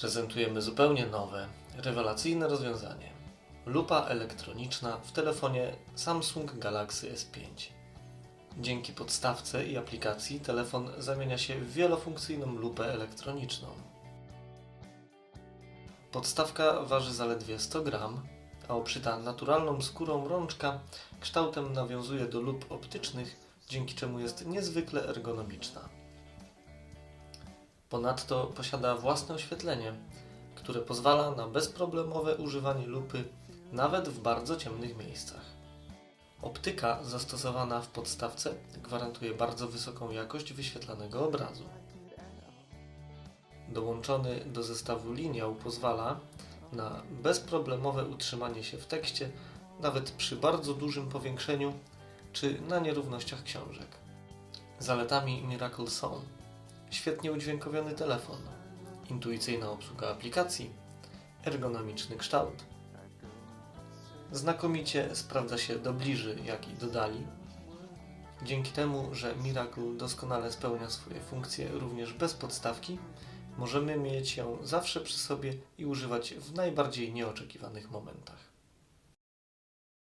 Prezentujemy zupełnie nowe, rewelacyjne rozwiązanie. Lupa elektroniczna w telefonie Samsung Galaxy S5. Dzięki podstawce i aplikacji telefon zamienia się w wielofunkcyjną lupę elektroniczną. Podstawka waży zaledwie 100 gram, a obszyta naturalną skórą rączka kształtem nawiązuje do lup optycznych, dzięki czemu jest niezwykle ergonomiczna. Ponadto posiada własne oświetlenie, które pozwala na bezproblemowe używanie lupy nawet w bardzo ciemnych miejscach. Optyka zastosowana w podstawce gwarantuje bardzo wysoką jakość wyświetlanego obrazu. Dołączony do zestawu liniał pozwala na bezproblemowe utrzymanie się w tekście nawet przy bardzo dużym powiększeniu czy na nierównościach książek. Zaletami Miracle są świetnie udźwiękowiony telefon, intuicyjna obsługa aplikacji, ergonomiczny kształt. Znakomicie sprawdza się do bliży, jak i do dali. Dzięki temu, że Miracle doskonale spełnia swoje funkcje również bez podstawki, możemy mieć ją zawsze przy sobie i używać w najbardziej nieoczekiwanych momentach.